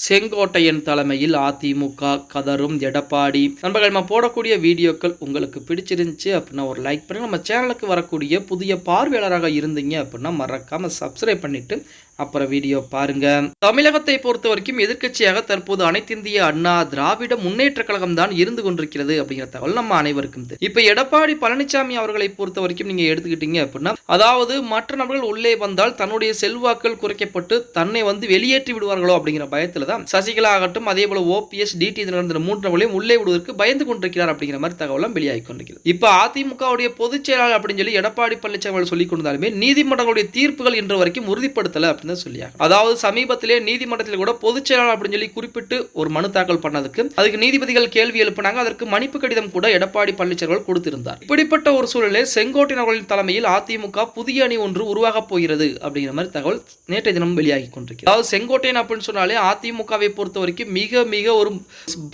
செங்கோட்டையன் தலைமையில் அதிமுக கதரும் எடப்பாடி. நண்பர்கள் நம்ம போடக்கூடிய வீடியோக்கள் உங்களுக்கு பிடிச்சிருந்துச்சு அப்படின்னா ஒரு லைக் பண்ணி நம்ம சேனலுக்கு வரக்கூடிய புதிய பார்வையாளராக இருந்தீங்க அப்படின்னா மறக்காமல் சப்ஸ்கிரைப் பண்ணிட்டு அப்புறம் வீடியோ பாருங்க. தமிழகத்தை பொறுத்த வரைக்கும் எதிர்க்கட்சியாக தற்போது அனைத்திந்திய அண்ணா திராவிட முன்னேற்ற கழகம் தான் இருந்து கொண்டிருக்கிறது அப்படிங்கிற தகவல் நம்ம அனைவருக்கும் இப்ப எடப்பாடி பழனிசாமி அவர்களை பொறுத்த வரைக்கும் நீங்க எடுத்துக்கிட்டீங்க அப்படின்னா அதாவது மற்ற நபர்கள் உள்ளே வந்தால் தன்னுடைய செல்வாக்கள் குறைக்கப்பட்டு தன்னை வந்து வெளியேற்றி விடுவார்களோ அப்படிங்கிற பயத்துல தான் சசிகலா ஆகட்டும் அதே போல ஓபிஎஸ் டிடி நடந்த மூன்று நபர்களையும் உள்ளே விடுவதற்கு பயந்து கொண்டிருக்கிறார் அப்படிங்கிற மாதிரி தகவலும் வெளியாகி கொண்டிருக்கிறது. இப்ப அதிமுகவுடைய பொதுச் செயலாளர் அப்படின்னு சொல்லி எடப்பாடி பழனிசாமி சொல்லிக் கொண்டாலுமே நீதிமன்றங்களுடைய தீர்ப்புகள் இன்று வரைக்கும் உறுதிப்படுத்தல அப்படின்னு தான் சொல்லியாங்க அதாவது சமீபத்திலே நீதிமன்றத்தில் கூட பொதுச் செயலாளர் அப்படின்னு சொல்லி குறிப்பிட்டு ஒரு மனு தாக்கல் பண்ணதுக்கு அதுக்கு நீதிபதிகள் கேள்வி எழுப்பினாங்க அதற்கு மன்னிப்பு கடிதம் கூட எடப்பாடி பழனிசாமி கொடுத்திருந்தார். இப்படிப்பட்ட ஒரு சூழலில் செங்கோட்டையன் அவர்களின் தலைமையில் அதிமுக புதிய அணி ஒன்று உருவாகப் போகிறது அப்படிங்கிற மாதிரி தகவல் நேற்றைய தினம் வெளியாகி கொண்டிருக்கிறது அதாவது செங்கோட்டையன் அப்படின்னு சொன்னாலே அதிமுகவை பொறுத்த வரைக்கும் மிக மிக ஒரு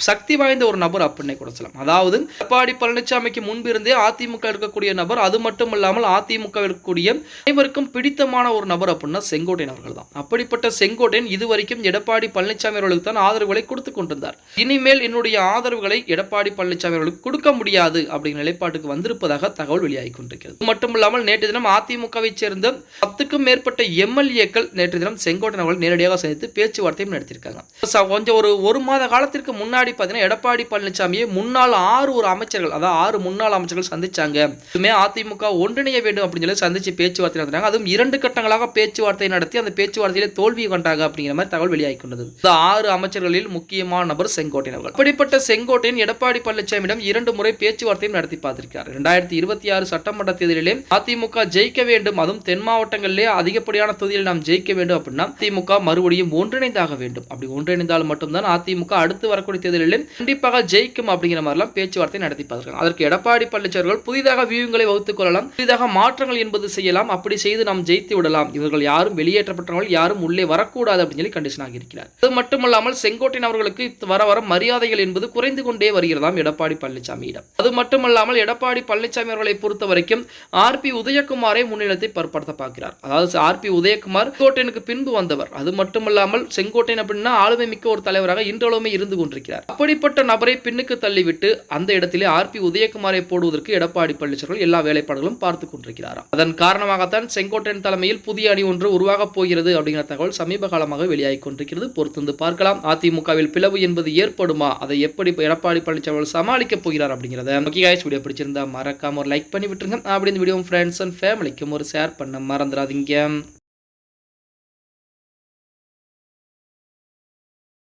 சக்தி வாய்ந்த ஒரு நபர் அப்படின்னே கூட சொல்லலாம். அதாவது எடப்பாடி பழனிசாமிக்கு முன்பிருந்தே அதிமுக இருக்கக்கூடிய நபர் அது மட்டும் இல்லாமல் அதிமுக இருக்கக்கூடிய அனைவருக்கும் பிடித்தமான ஒரு நபர் அப்படின்னா செங்கோட்டையன் அவர்கள் தான் அப்படிப்பட்ட செங்கோட்டையன் இதுவரைக்கும் எடப்பாடி பழனிசாமி அவர்களுக்கு தான் ஆதரவுகளை கொடுத்து கொண்டிருந்தார். இனிமேல் என்னுடைய ஆதரவுகளை எடப்பாடி பழனிசாமி அவர்களுக்கு கொடுக்க முடியாது அப்படிங்கிற நிலைப்பாட்டுக்கு வந்திருப்பதாக தகவல் வெளியாகி கொண்டிருக்கிறது. மட்டுமில்லாமல் நேற்று தினம் அதிமுகவை சேர்ந்த பத்துக்கும் மேற்பட்ட எம்எல்ஏக்கள் நேற்று தினம் செங்கோட்டையன் அவர்கள் நேரடியாக சந்தித்து பேச்சுவார்த்தையும் நடத்தியிருக்காங்க. கொஞ்சம் ஒரு ஒரு மாத காலத்திற்கு முன்னாடி பார்த்தீங்கன்னா எடப்பாடி பழனிசாமியை முன்னாள் ஆறு ஒரு அமைச்சர்கள் அதாவது ஆறு முன்னாள் அமைச்சர்கள் சந்திச்சாங்க. இதுமே அதிமுக ஒன்றிணைய வேண்டும் அப்படின்னு சொல்லி சந்திச்சு பேச்சுவார்த்தை நடத்தினாங்க. அதுவும் இரண்டு கட்டங்களாக பேச்சுவார்த்தை நடத்தி அந்த அந்த பேச்சுவார்த்தையிலே தோல்வி கண்டாங்க அப்படிங்கிற மாதிரி தகவல் வெளியாகி கொண்டது இந்த ஆறு அமைச்சர்களில் முக்கியமான நபர் செங்கோட்டையன் அவர்கள். அப்படிப்பட்ட செங்கோட்டையன் எடப்பாடி பழனிசாமியிடம் இரண்டு முறை பேச்சுவார்த்தையும் நடத்தி பார்த்திருக்கிறார். இரண்டாயிரத்தி இருபத்தி ஆறு சட்டமன்ற தேர்தலிலே அதிமுக ஜெயிக்க வேண்டும். அதுவும் தென் மாவட்டங்களிலே அதிகப்படியான தொகுதியில் நாம் ஜெயிக்க வேண்டும் அப்படின்னா திமுக மறுபடியும் ஒன்றிணைந்தாக வேண்டும். அப்படி ஒன்றிணைந்தால் மட்டும்தான் அதிமுக அடுத்து வரக்கூடிய தேர்தலிலே கண்டிப்பாக ஜெயிக்கும் அப்படிங்கிற மாதிரிலாம் பேச்சுவார்த்தை நடத்தி பார்த்திருக்காங்க அதற்கு எடப்பாடி பழனிசாமிகள் புதிதாக வியூகங்களை வகுத்துக் கொள்ளலாம் புதிதாக மாற்றங்கள் என்பது செய்யலாம். அப்படி செய்து நாம் ஜெயித்து விடலாம். இவர்கள் யாரும் வெளியேற்ற வெளியேற்றப்பட்டவர்கள் யாரும் உள்ளே வரக்கூடாது அப்படின்னு சொல்லி கண்டிஷன் ஆகியிருக்கிறார். அது மட்டுமல்லாமல் செங்கோட்டையன் அவர்களுக்கு வர வர மரியாதைகள் என்பது குறைந்து கொண்டே வருகிறதாம் எடப்பாடி பழனிசாமியிடம். அது மட்டுமல்லாமல் எடப்பாடி பழனிசாமி அவர்களை பொறுத்த வரைக்கும் ஆர் பி உதயகுமாரை முன்னிலத்தை பற்படுத்த பார்க்கிறார். அதாவது ஆர் பி உதயகுமார் செங்கோட்டையனுக்கு பின்பு வந்தவர். அது மட்டுமல்லாமல் செங்கோட்டையன் அப்படின்னா ஆளுமை மிக்க ஒரு தலைவராக இன்றளவுமே இருந்து கொண்டிருக்கிறார். அப்படிப்பட்ட நபரை பின்னுக்கு தள்ளிவிட்டு அந்த இடத்திலே ஆர் பி உதயகுமாரை போடுவதற்கு எடப்பாடி பழனிசாமி எல்லா வேலைப்பாடுகளும் பார்த்து கொண்டிருக்கிறாராம். அதன் காரணமாகத்தான் செங்கோட்டையன் தலைமையில் புதிய அணி ஒன்று உருவாக போய் போகிறது அப்படிங்கிற தகவல் சமீப காலமாக வெளியாகி கொண்டிருக்கிறது. பொறுத்திருந்து பார்க்கலாம். அதிமுகவில் பிளவு என்பது ஏற்படுமா? அதை எப்படி எடப்பாடி பழனிசாமி அவர்கள் சமாளிக்க போகிறார் அப்படிங்கிறத. முக்கிய guys, வீடியோ பிடிச்சிருந்தா மறக்காம ஒரு லைக் பண்ணி விட்டுருங்க. அப்படி இந்த வீடியோ ஃப்ரெண்ட்ஸ் அண்ட் ஃபேமிலிக்கும் ஒரு ஷேர் பண்ண மறந்துடாதீங்க.